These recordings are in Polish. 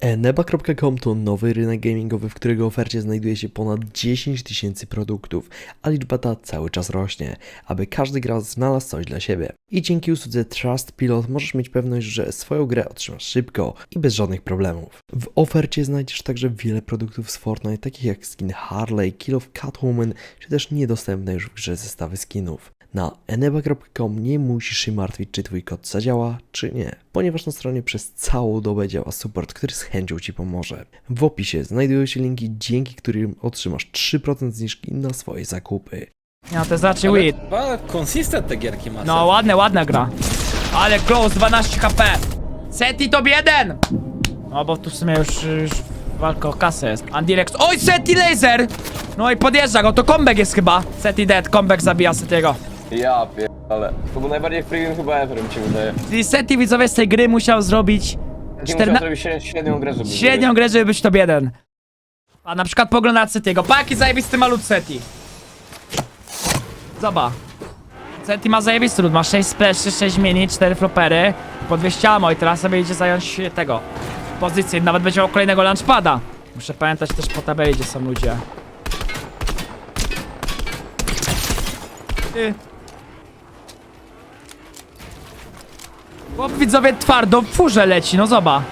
Eneba.com to nowy rynek gamingowy, w którego ofercie znajduje się ponad 10 tysięcy produktów, a liczba ta cały czas rośnie, aby każdy gracz znalazł coś dla siebie. I dzięki usłudze Trust Pilot możesz mieć pewność, że swoją grę otrzymasz szybko i bez żadnych problemów. W ofercie znajdziesz także wiele produktów z Fortnite, takich jak skin Harley, Kill of Catwoman, czy też niedostępne już w grze zestawy skinów. Na eneba.com nie musisz się martwić, czy twój kod zadziała, czy nie, ponieważ na stronie przez całą dobę działa support, który z chęcią ci pomoże. W opisie znajdują się linki, dzięki którym otrzymasz 3% zniżki na swoje zakupy. No to znaczy Ale. Chyba konsistent te gierki ma. No ładne, ładna gra. Ale close, 12 HP. Seti top 1! No bo tu w sumie już, już walka o kasę jest. Andilex. Oj, Seti laser! No i podjeżdża go, to comeback jest chyba. Seti dead, comeback zabija Setiego. Ja pierdolę. To był najbardziej freewin chyba ever, mi się wydaje. Seti widzowie z tej gry musiał zrobić Czterna- musiał zrobić średnią, średnią grę, żeby średnią grę, żeby być top 1. A na przykład poglądać Setiego. Paki zajebisty malut Seti. Zobacz. Seti ma zajebisty lud, ma 6 splashy, 6 mini, 4 flopery, po 200 ammo i teraz sobie idzie zająć tego pozycję, nawet będzie miał kolejnego launchpada. Muszę pamiętać też po tabeli, gdzie są ludzie. Ty. Chłop widzowie twardo w furze leci, no zoba.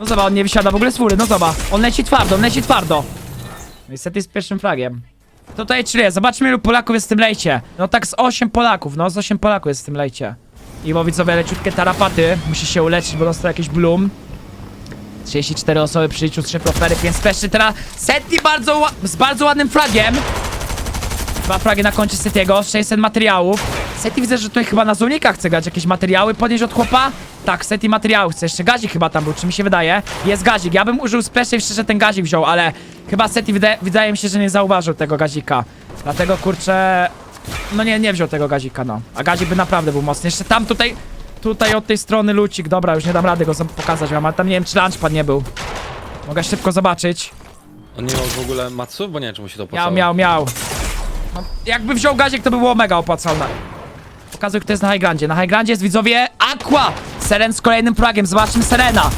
No zoba, on nie wysiada w ogóle z fury, no zoba. On leci twardo, on leci twardo. No i Seti z pierwszym fragiem. Tutaj czyli, zobaczmy ilu Polaków jest w tym lejcie. No tak z 8 Polaków, no z 8 Polaków jest w tym lejcie. I bo leciutkie tarapaty, musi się uleczyć, bo dostał jakiś bloom. 34 osoby przy liczu 3 profery, 5 speszy, teraz Seti bardzo z bardzo ładnym fragiem. Dwa fragi na koncie Setiego, 600 materiałów. Seti widzę, że tutaj chyba na zonikach chce grać jakieś materiały, podnieść od chłopa. Tak, Seti materiałów chce, jeszcze gazik chyba tam był, czy mi się wydaje? Jest gazik, ja bym użył splasha i szczerze ten gazik wziął, ale chyba Seti wydaje, wydaje mi się, że nie zauważył tego gazika. Dlatego kurczę, no nie, nie wziął tego gazika, no. A gazik by naprawdę był mocny. Jeszcze tam tutaj, tutaj od tej strony lucik, dobra, już nie dam rady go pokazać wam, ale tam nie wiem, czy lunchpad nie był. Mogę szybko zobaczyć. On nie miał w ogóle maców, bo nie wiem, czy mu się to opłacało. Miał, miał, miał. No, jakby wziął gazik, to by było mega opłacalne. Pokazuję, kto jest na high grandzie. Na high grandzie jest widzowie Aqua! Seren z kolejnym fragiem. Zobaczmy Serena.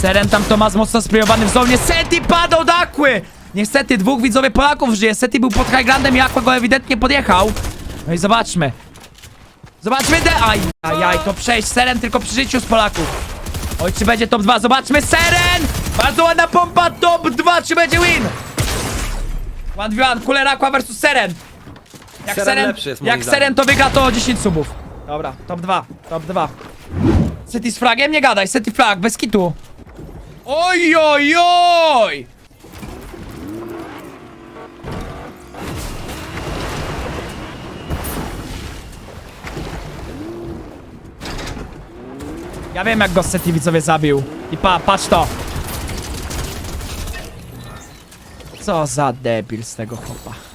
Seren tam Tomas mocno sprayowany w zonie. Seti padł od Aquy! Niestety dwóch widzowie Polaków żyje. Seti był pod high grandem i Aqua go ewidentnie podjechał. No i zobaczmy. Zobaczmy de... Aj, aj, aj, to przejść. Seren tylko przy życiu z Polaków. Oj, czy będzie top 2? Zobaczmy. Seren! Bardzo ładna pompa. Top 2. Czy będzie win? 1v1, Cooler Aqua versus Seren. Jak Seren Seren, lepszy jest, moim jak zdaniem. Seren to wygra, to 10 subów. Dobra, top 2, top 2. Seti z fragiem? Nie gadaj, Seti flag, bez kitu. Oj, oj, oj! Ja wiem jak go Seti widzowie zabił. I pa, patrz to. Co za debil z tego chłopa.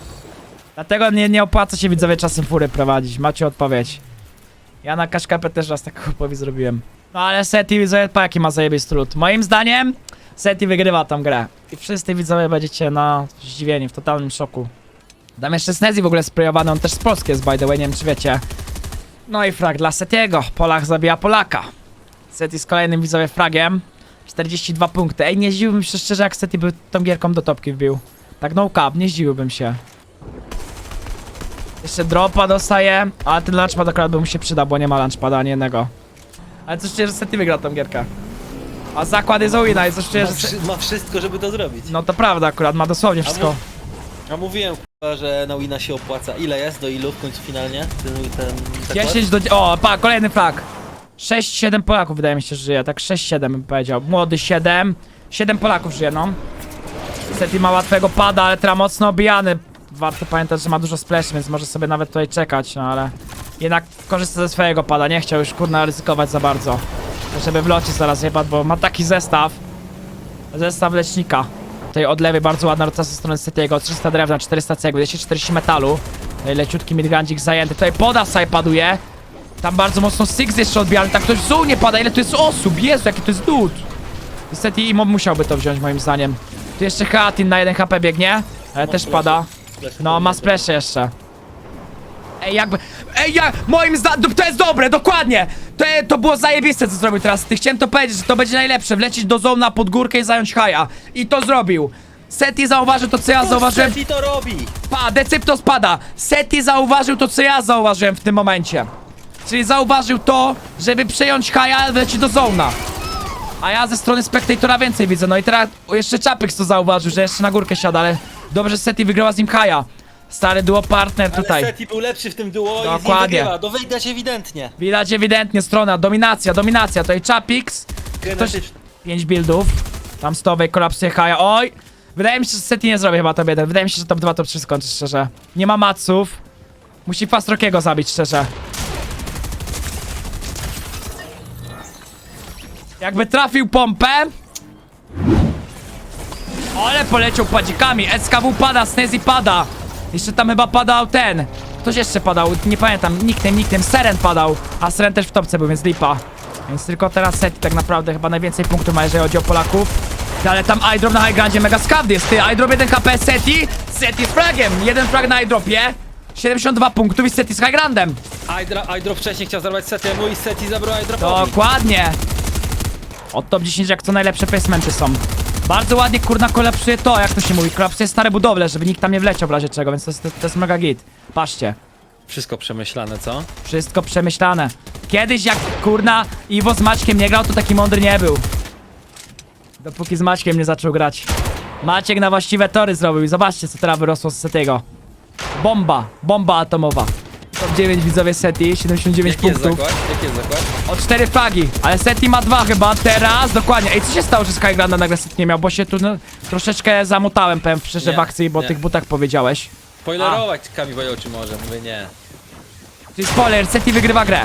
Dlatego nie, nie opłaca się widzowie czasem fury prowadzić. Macie odpowiedź. Ja na kaszkapę też raz tak chłopowi zrobiłem. No ale Seti widzowie, pa jaki ma zajebisty lód. Moim zdaniem Seti wygrywa tą grę. I wszyscy widzowie będziecie na zdziwieni, w totalnym szoku. Tam jeszcze Snezji w ogóle sprayowany, on też z Polski jest by the way, nie wiem czy wiecie. No i frag dla Setiego. Polak zabija Polaka. Seti z kolejnym widzowie fragiem. 42 punkty. Ej, nie zdziwiłbym się szczerze, jak Seti by tą gierką do topki wbił. Tak no cap, nie zdziwiłbym się. Jeszcze dropa dostaje, ale ten lunchpad akurat by mu się przydał, bo nie ma lunchpada ani jednego. Ale coś czuję, że Seti wygra tą gierkę. A zakład jest Owina i coś czuję, Ma, że... Wszy- ma wszystko, żeby to zrobić. No to prawda akurat, ma dosłownie wszystko. A mówiłem, k***a, że na wina się opłaca. Ile jest? Do ilu w końcu finalnie? Ten, ten zakład? 10 do... O, pa, kolejny flag. 6-7 Polaków wydaje mi się, że żyje, tak 6-7 bym powiedział. Młody 7. 7 Polaków żyje, no. Seti ma łatwego pada, ale teraz mocno obijany. Warto pamiętać, że ma dużo splash, więc może sobie nawet tutaj czekać, no ale... Jednak korzysta ze swojego pada, nie chciał już kurna ryzykować za bardzo. Żeby w locie zaraz jebać, bo ma taki zestaw. Zestaw lecznika. Tutaj od lewej bardzo ładna rotacja ze strony Setiego. 300 drewna, 400 cegły, 240 metalu. Tutaj leciutki midgandzik zajęty. Tutaj poda sobie paduje. Tam bardzo mocno Six jeszcze odbija, ale tak ktoś w nie pada. Ile tu jest osób? Jezu, jaki to jest lud. Niestety Imo musiałby to wziąć moim zdaniem. Tu jeszcze Hatin na 1 HP biegnie, ale też pada. No, ma splash jeszcze. Ej, jakby. Ej, ja, moim zdaniem. To jest dobre, dokładnie! To, to było zajebiste, co zrobił teraz. Ty chciałem to powiedzieć, że to będzie najlepsze. Wlecieć do zona pod górkę i zająć haja. I to zrobił. Seti zauważył to, co ja zauważyłem. I to robi! Pa, Decypto spada. Seti zauważył to, co ja zauważyłem w tym momencie. Czyli zauważył to, żeby przejąć haja, leci do zona. A ja ze strony spektatora więcej widzę. No i teraz jeszcze Czapyk to zauważył, że jeszcze na górkę siada, ale dobrze, że Seti wygrała z nim haja. Stary duo partner Ale tutaj. Seti był lepszy w tym duo i z nim Dokładnie. wygrywa. To widać ewidentnie. Widać ewidentnie strona, dominacja, dominacja. Tutaj Czapix, ktoś... Genetyczny. 5 buildów. Tam stowej kolapsuje haja. Oj! Wydaje mi się, że Seti nie zrobi chyba top 1. Wydaje mi się, że top 2, top 3 skończy, szczerze. Nie ma maców. Musi Fast Rockiego zabić, szczerze. Jakby trafił pompę. Ale poleciał padzikami. SKW pada, Snezzy pada. Jeszcze tam chyba padał ten. Ktoś jeszcze padał, nie pamiętam. Nickname, nickname. Seren padał. A Seren też w topce był, więc lipa. Więc tylko teraz Seti tak naprawdę chyba najwięcej punktów ma, jeżeli chodzi o Polaków. Ale tam iDrop na high grandzie mega skawdy jest. Ty, iDrop 1 HP, Seti. Seti z fragiem. Jeden frag na iDropie. 72 punktów i Seti z high grandem. Hydro wcześniej chciał zabrać Setiemu i Seti zabrał Hydropowi. Dokładnie. Od top 10 jak to najlepsze placementy są. Bardzo ładnie kurna kolapsuje to, jak to się mówi. Kolapsuje stare budowle, żeby nikt tam nie wleciał w razie czego, więc to jest, to jest mega git. Patrzcie. Wszystko przemyślane, co? Wszystko przemyślane. Kiedyś jak kurna Iwo z Maćkiem nie grał, to taki mądry nie był. Dopóki z Maćkiem nie zaczął grać. Maciek na właściwe tory zrobił i zobaczcie co teraz wyrosło z Setiego. Bomba, bomba atomowa. Top 9 widzowie Seti, 79 Jaki jest punktów. zakład? Jaki jest zakład? O cztery flagi, ale Seti ma dwa chyba, teraz, dokładnie. Ej, co się stało, że Skygranda nagle Seti nie miał, bo się tu no, troszeczkę zamotałem, powiem szczerze, Nie, w akcji, bo o nie. tych butach powiedziałeś. Spoilerować Kami czy może, mówię nie. Czyli spoiler, Seti wygrywa grę.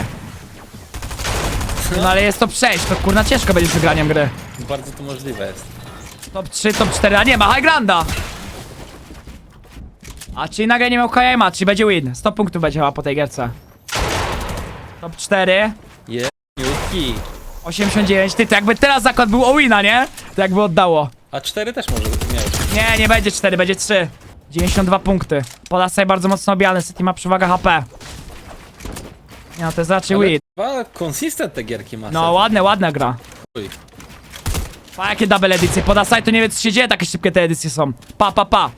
No ale jest top 6, to kurna ciężko będzie z wygraniem gry. Bardzo to możliwe jest. Top 3, top 4, a nie ma Highgranda! A czyli nagle nie miał Kajema, czyli będzie win. 100 punktów będzie chyba po tej gierce. Top 4, Jutki. 89, ty, to jakby teraz zakład był o wina, nie? To jakby oddało. A cztery też może miałeś. Nie, nie będzie 4, będzie 3. 92 punkty. Polasaj bardzo mocno obiany, City ma przewagę HP. Nie no, to jest raczej win. Chyba consistent te gierki ma. No, ładne, ładna gra. Uj. Pa, jakie double edycje. Podasaj to nie wie co się dzieje, takie szybkie te edycje są. Pa, pa, pa.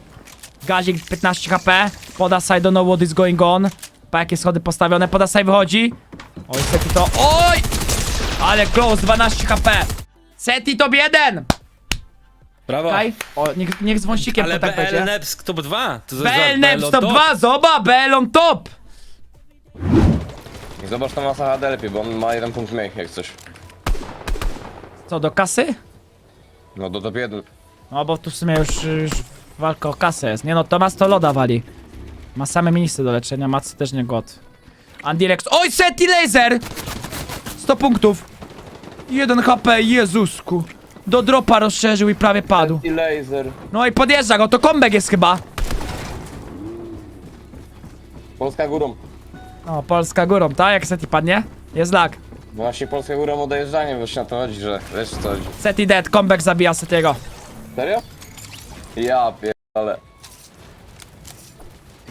Gazik 15 HP. Podasaj do know what is going on. Pa, jakie schody postawione. Podasaj wychodzi. Oj, Seti to... Oj! Ale close, 12 HP. Seti top 1! Brawo. Kaj? O, niech, niech z wąsikiem Ale to tak BL będzie. Neps top 2. To BL top top. 2, zoba, Belon top! Zobacz na masa HD lepiej, bo on ma jeden punkt mniej, jak coś. Co, do kasy? No do top 1. No bo tu w sumie już, już walka o kasę jest. Nie no, Tomas to loda wali. Ma same miejsce do leczenia, Macy też nie god. Andirex. Oj, Seti laser! 100 punktów. 1 HP, Jezusku. Do dropa rozszerzył i prawie padł. I laser. No i podjeżdża go, to kombek jest chyba. Polska górą. O, Polska górą, tak? Jak Seti padnie? Jest lag. No właśnie Polska górą o dojeżdżanie, właśnie na to chodzi, że wiesz co chodzi. Seti dead, comeback zabija Setiego. Serio? Ja pierdolę.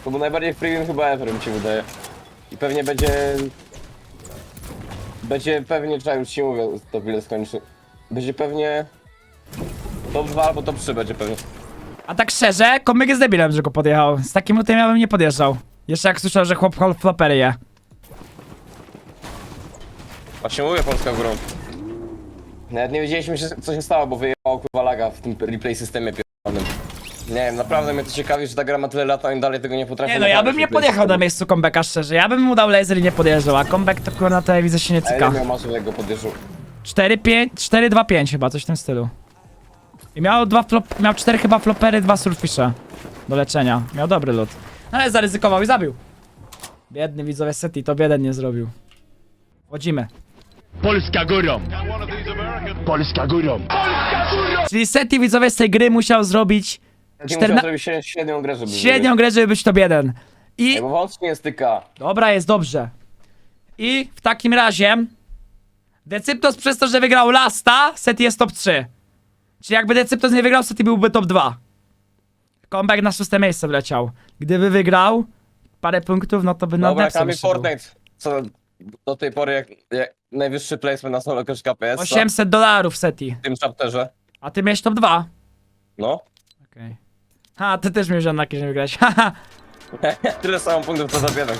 To był najbardziej freewin chyba ever, mi się wydaje. I pewnie będzie... Będzie pewnie, czekaj, już ci mówię, to ile skończy. Będzie pewnie... Top 2 albo top 3 będzie pewnie. A tak szczerze, kombek jest debilem, że go podjechał. Z takim lutem ja bym nie podjeżdżał. Jeszcze jak słyszał, że chłop flopery je. Właśnie mówię Polska górą. Nawet nie wiedzieliśmy co się stało, bo wyjechało kurwa laga w tym replay systemie. Nie wiem, naprawdę mnie to ciekawi, że ta gra ma tyle lat, a oni dalej tego nie potrafią Nie no, ja bym nie podjechał na miejscu kombeka, szczerze. Ja bym mu dał laser i nie podjeżdżał, a comeback to kurwa na telewizję się nie A ja cyka. nie miał masy, jak go podjeżdżał. 4, 5, 4, 2, 5 chyba, coś w tym stylu. I miał dwa flop, miał cztery chyba flopery, dwa surfishe do leczenia. Miał dobry lód. No ale zaryzykował i zabił. Biedny widzowie Seti, to bieden nie zrobił. Wchodzimy. Polska górą! Polska górą! Czyli Seti widzowie z tej gry musiał zrobić Czterna- musiał zrobić średnią, średnią grę, żeby... średnią grę, żeby być top 1. I bo nie styka. Dobra, jest dobrze. I w takim razie Decyptos przez to, że wygrał Lasta, Seti jest top 3. Czyli jakby Decyptos nie wygrał, Seti byłby top 2. Comeback na szóste miejsce wleciał. Gdyby wygrał, parę punktów, no to by na Dobra, depsach Kamil jeszcze był. Fortnite. Co do tej pory jak, jak najwyższy placement na solo KPS 800 dolarów Seti. w tym chapterze. A ty miałeś top 2. No. Okej. Ha, ty też miałeś na jakieś wygrać. Haha. Tyle samo punktów co zabieram.